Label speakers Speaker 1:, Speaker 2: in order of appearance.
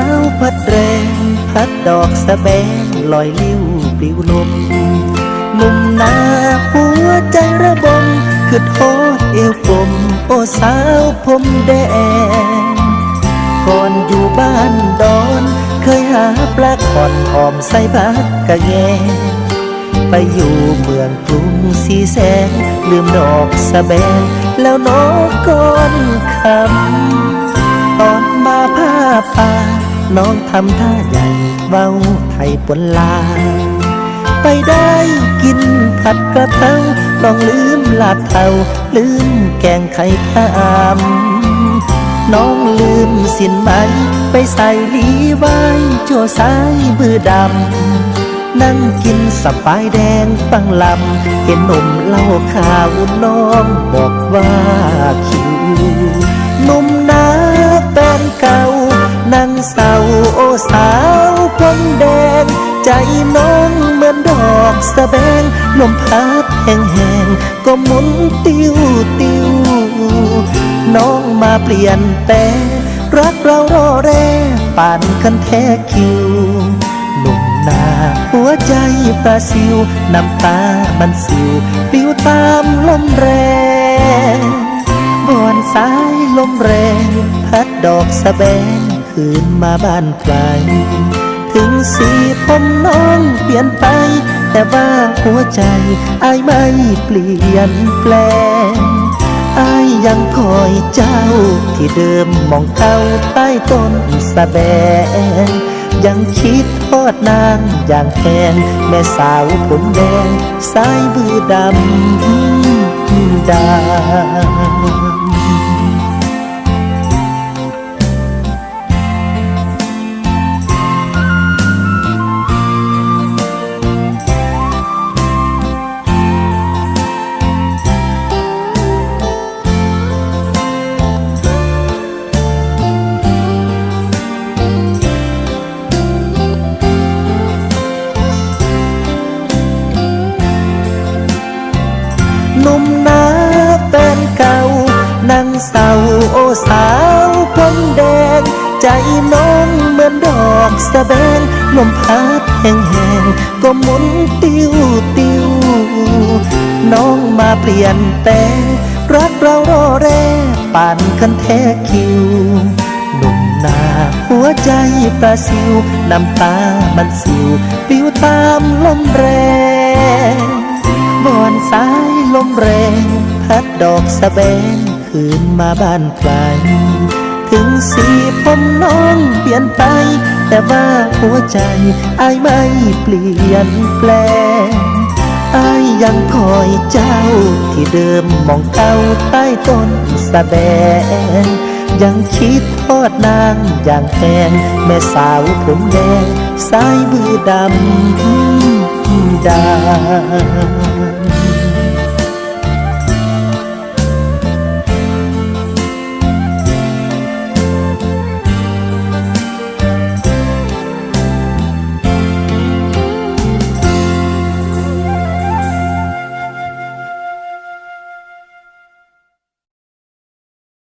Speaker 1: าวพัดแรง พัดดอกสะแบงลอยลิ้วปลิวลมหนุ่มนาหัวใจระบมคือโทษเอวกลมโอสาวผมแดง ก่อนอยู่บ้านดอน เคยหาปลาขอนหอมใส่ผักกะแยงไปอยู่เมืองกรุงสีแสงลืมดอกสะแบงแล้วนกก้อนคำตอนมาผ้าป่า น้องทำท่าใหญ่เว้าไทยปนลา ไปได้กินผัดกระเพราน้องลืมลาดเทาลืมแกงไข่พามน้องลืมสินไหม ไปใส่ลีไว้โจสายมือดำ นั่งกินสปายแดงฟังลำ เห็นหนุ่มเล่าข่าวน้องบอกว่าคิว ใจน้องเหมือนดอกสะแบงลมพัดแห้งๆก็หมุนติวติวน้องมาเปลี่ยนแปลงรักเรารอแร่ป่านคันแท้คิวหนุ่มนาหัวใจปลาซิวน้ำตามันสิวปิวตามลมแรงบอนสายลมแรง พัดดอกสะแบงคืนมาบ้านไกล ถึงสีผมน้องเปลี่ยนไป แต่ว่าหัวใจอายไม่เปลี่ยนแปลงอายยังคอยเจ้าที่เดิมมองเก้าใต้ต้นสะแบงยังคิดทอดนางอย่างแทนแม่สาวผมแดงสายบือดำดา หนุ่มนาแฟนเก่า นั่งเศร้าโอสาวผมแดง ใจน้องเหมือนดอกสะแบงลมพัดแห้งๆก็หมุนติวติวน้องมาเปลี่ยนแปลงรักเรารอแร่ป่านคันแท้คิวหนุ่มนาหัวใจปลาซิวน้ำตามันสิว ปิวตามลมแรง บอนสายลมแรง พัดดอกสะแบงคืนมาบ้านไกลถึงสีผมน้องเปลี่ยนไป แต่ว่าหัวใจอายไม่เปลี่ยนแปลงอายยังคอยเจ้าที่เดิมมองเก้าใต้ต้นสะแบงยังคิดทอดนางอย่างแทนแม่สาวผมแดงสายมือดำดา